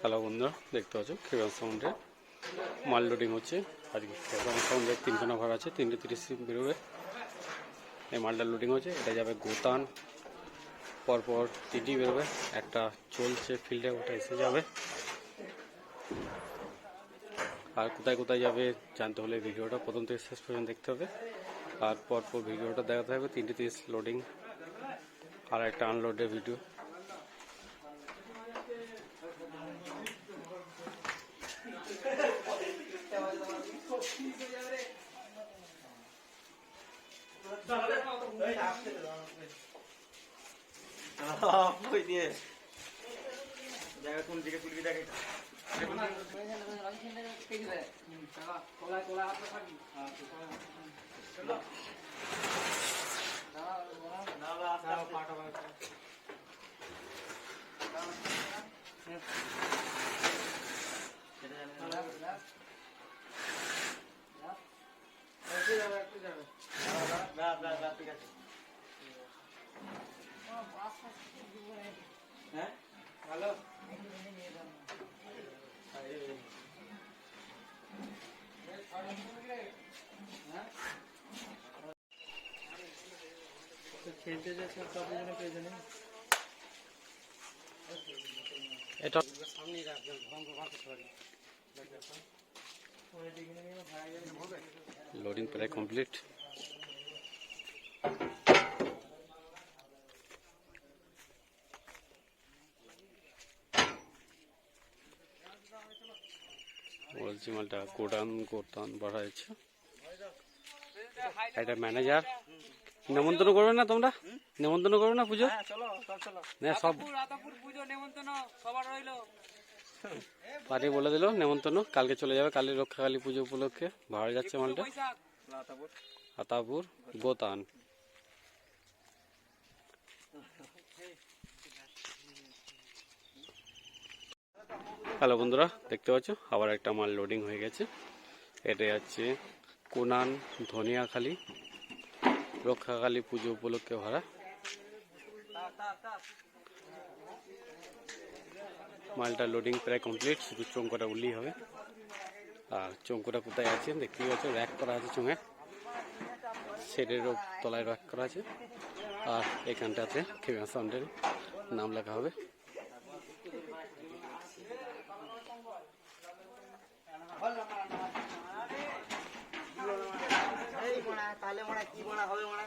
Hello বন্ধুরা দেখতে পাচ্ছ খেবান সাউন্ডে মাল লোডিং হচ্ছে, আজকে খেবান সাউন্ডের তিনখানা ভাড়া আছে, তিনটে তিরিশ বেরোবে। এই মালটা লোডিং হচ্ছে, এটা যাবে গোতান। পরপর তিনটি বেরোবে, একটা চলছে ফিল্ডে, ওটা এসে যাবে। আর কোথায় কোথায় যাবে, জানতে হলে ভিডিওটা প্রথম থেকে শেষ পর্যন্ত দেখতে হবে। আর পরপর ভিডিওটা দেখাতে হবে, তিনটে তিরিশ লোডিং আর একটা আনলোডের ভিডিও কই দিয়ে জায়গা কোন দিকে তুলবি দেখে ঠিক আছে। খেলতে যাচ্ছে কতজনে পেয়েছে না এটা লোডিং প্রায় কমপ্লিট বলছি মালটা কোডান কোরতান বাড়া যাচ্ছে এটা ম্যানেজার নেমন্তন্ন করবে না তোমরা? নেমন্তন্ন করবে না পুজো? হ্যাঁ চলো সব না সব নেমন্তন্ন সবার রইল। পার্টি বলে দিল নেমন্তন্ন। কালকে চলে যাবে কালী রক্ষাকালী পুজো উপলক্ষে। ভাড়া যাচ্ছে মালটা। আতাপুর গোতান হ্যালো বন্ধুরা দেখতে পাচ্ছ? আবার একটা মাল লোডিং হয়ে গেছে। এটা যাচ্ছে কোনান ধনিয়াখালী। রক্ষাকালী পুজো উপলক্ষে ভাড়া। মালটা লোডিং প্রায় কমপ্লিট শুধু চৌকোটা উঠলেই হবে। আর চৌকোটা কোথায় আছে দেখতেই পাচ্ছ র্যাক করা আছে চোঙে। শেডেরও তলায় র্যাক করা আছে। আর এখানটাতে খেমা সাউন্ডের নাম লেখা হবে। মোড়া মনে কি মোড়া হবে মোড়া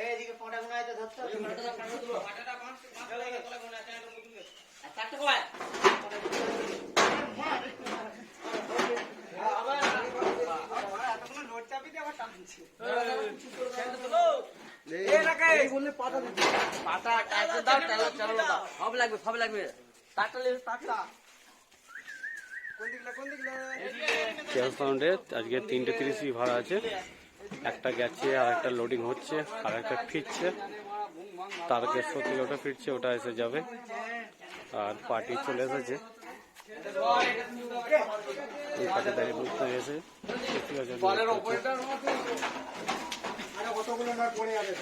এইদিকে পটা গুনা আছে ধরতে আজকে তিনটে তিরিশই ভাড়া আছে। একটা গেছে আর একটা লোডিং হচ্ছে আর একটা ফিরছে। তারকেশ্বর থেকে ওটা ফিরছে, ওটা এসে যাবে। আর পার্টি চলে এসেছে। এই বুঝতে গেছে ঠিক কতগুলো না পড়ে যাবে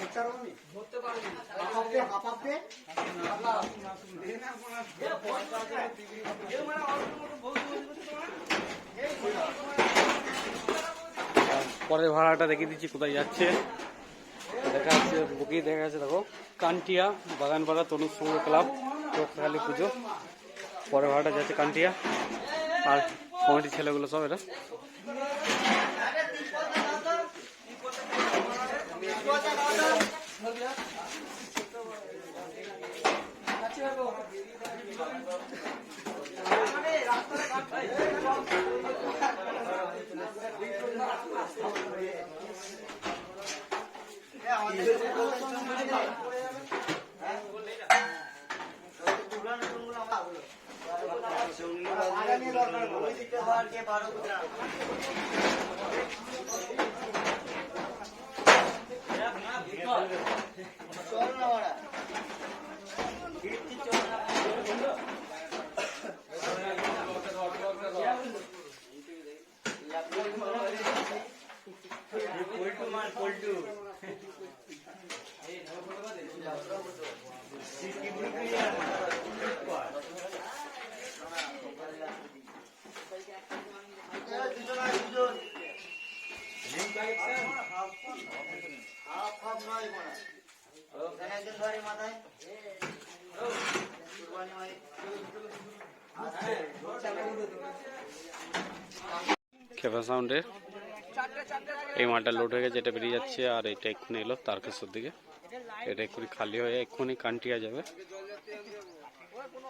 ধরতে পারব নি হাঁপাতে হাঁপাতে পরের ভাড়াটা দেখিয়ে দিচ্ছি কোথায় যাচ্ছে। দেখা যাচ্ছে বুকি দেখা যাচ্ছে দেখো কান্টিয়া বাগানপাড়া সংঘ ক্লাব রক্ষাকালী পুজো। পরের ভাড়াটা যাচ্ছে কান্টিয়া। আর কমিটির ছেলেগুলো সব এটা খেপা সাউন্ডের। এই মালটা লোড হয়ে গেছে, এটা বেরিয়ে যাচ্ছে আর এটা এক্ষুনি এলো তার তারকেশ্বর দিকে। এটা এক্ষুনি খালি হয়ে এক্ষুনি কান্টিয়া যাবে।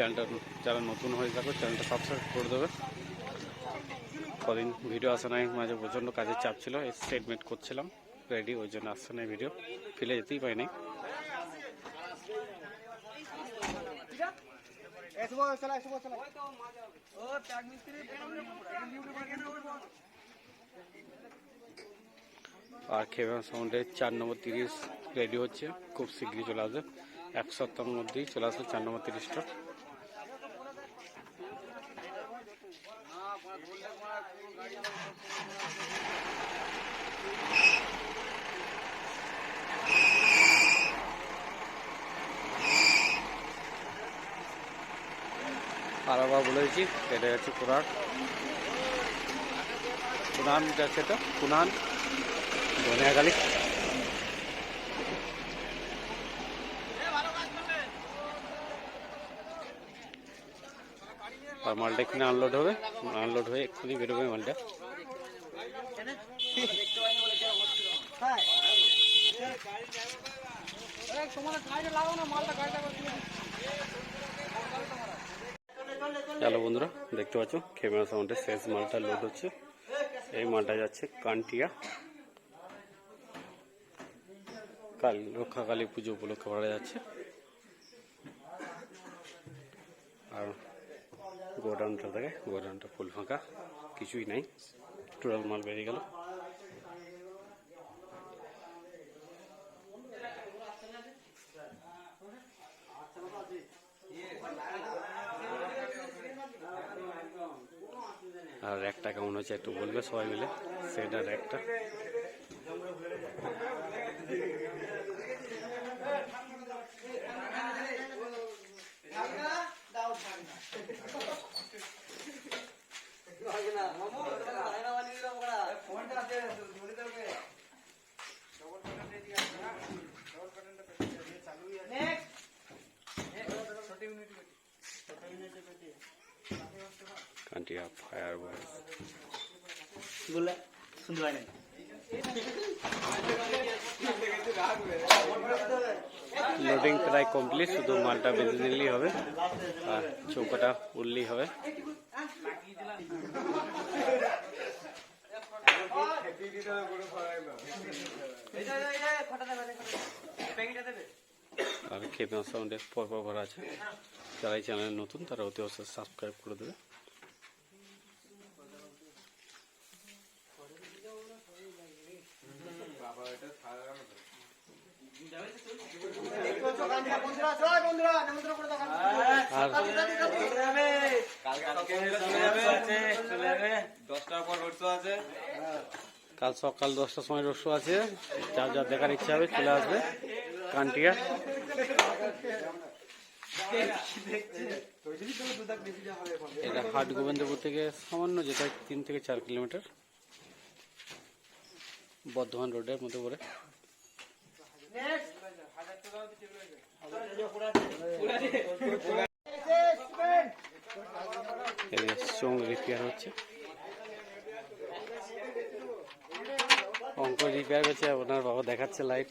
চ্যানেলটা যারা নতুন হয়ে থাকো চ্যানেলটা সাবস্ক্রাইব করে দেবে। কদিন ভিডিও আসে নাই, মাঝে প্রচণ্ড কাজের চাপ ছিল স্টেটমেন্ট করছিলাম রেডি ওই জন্য আসছে না ভিডিও ফেলে যেতেই পাইনি আর খেমা সাউন্ডের চার নম্বর তিরিশ রেডি হচ্ছে, খুব শীঘ্রই চলে আসবে। এক সপ্তাহের মধ্যেই চলে আসবে চার নম্বর তিরিশটা। আর বলেছি এটা হচ্ছে কোরআন। কুনান যাচ্ছে এটা কুনান ধনিয়াখালি আর মালটা এখানে আনলোড হবে। আনলোড হয়ে এক্ষুনি বেরোবে মালটা। চলো বন্ধুরা, দেখতে পাচ্ছ ক্যামেরা সাউন্ডে শেষ মালটা লোড হচ্ছে। এই মালটা যাচ্ছে কান্টিয়া। কালী রক্ষা কালী পুজো উপলক্ষে করা যাচ্ছে। আর গোডাউনটা থেকে, গোডাউনটা ফুল ফাঁকা, কিছুই নাই। টোটাল মাল বেরিয়ে গেল। আর একটা কেমন হচ্ছে, একটু বলবে সবাই মিলে? সেটার একটা। কান্টিয়া ফায়ার বয়েস বলে শুনতে পাই নাই লোডিং প্রায় কমপ্লিট শুধু মালটা বেঁধে দিলেই হবে, আর চৌকাটা উঠলেই হবে। আর খেপে সাউন্ডে পরপর ভরা আছে। যারা এই চ্যানেলে নতুন, তারা অতি অবশ্যই সাবস্ক্রাইব করে দেবে। রোড আছে কাল সকাল দশটার সময় রস্য আছে। যার যার দেখার ইচ্ছা হবে চলে আসবে। কান্টিয়া। এটা হাট গোবিন্দপুর থেকে সামান্য যেটা তিন থেকে চার কিলোমিটার বর্ধমান রোডের মধ্যে যে চোং রিপেয়ার হচ্ছে। অঙ্ক রিপেয়ার করছে আপনার বাবা দেখাচ্ছে লাইট